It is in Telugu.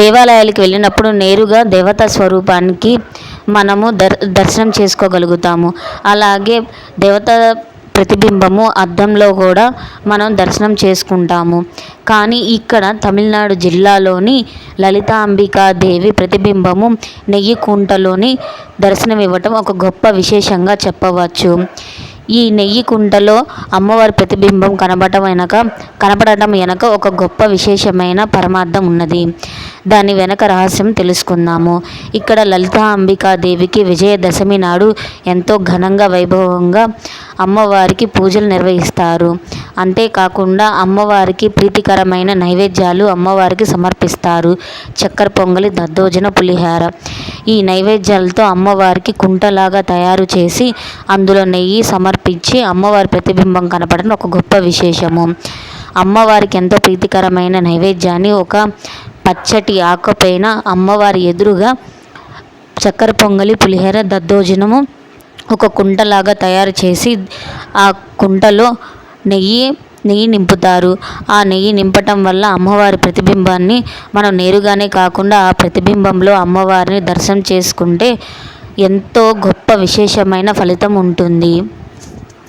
దేవాలయాలకు వెళ్ళినప్పుడు నేరుగా దేవతా స్వరూపానికి మనము దర్ దర్శనం చేసుకోగలుగుతాము. అలాగే దేవత ప్రతిబింబము అద్దంలో కూడా మనం దర్శనం చేసుకుంటాము. కానీ ఇక్కడ తమిళనాడు జిల్లాలోని లలితాంబికా దేవి ప్రతిబింబము నెయ్యి కుంటలోని దర్శనం ఇవ్వటం ఒక గొప్ప విశేషంగా చెప్పవచ్చు. ఈ నెయ్యి కుంటలో అమ్మవారి ప్రతిబింబం కనబడటం వెనక కనపడటం వెనక ఒక గొప్ప విశేషమైన పరమార్థం ఉన్నది. దాని వెనక రహస్యం తెలుసుకుందాము. ఇక్కడ లలితా అంబికా దేవికి విజయదశమి నాడు ఎంతో ఘనంగా వైభవంగా అమ్మవారికి పూజలు నిర్వహిస్తారు. అంతేకాకుండా అమ్మవారికి ప్రీతికరమైన నైవేద్యాలు అమ్మవారికి సమర్పిస్తారు. చక్కెర పొంగలి దద్దోజన పులిహార. ఈ నైవేద్యాలతో అమ్మవారికి కుంటలాగా తయారు చేసి అందులో నెయ్యి సమర్పించి అమ్మవారి ప్రతిబింబం కనపడడం ఒక గొప్ప విశేషము. అమ్మవారికి ఎంతో ప్రీతికరమైన నైవేద్యాన్ని ఒక పచ్చటి ఆకుపైన అమ్మవారి ఎదురుగా చక్కెర పొంగలి పులిహోర దద్దోజనము ఒక కుంటలాగా తయారు చేసి ఆ కుంటలో నెయ్యి నెయ్యి నింపుతారు. ఆ నెయ్యి నింపటం వల్ల అమ్మవారి ప్రతిబింబాన్ని మనం నేరుగానే కాకుండా ఆ ప్రతిబింబంలో అమ్మవారిని దర్శనం చేసుకుంటే ఎంతో గొప్ప విశేషమైన ఫలితం ఉంటుంది.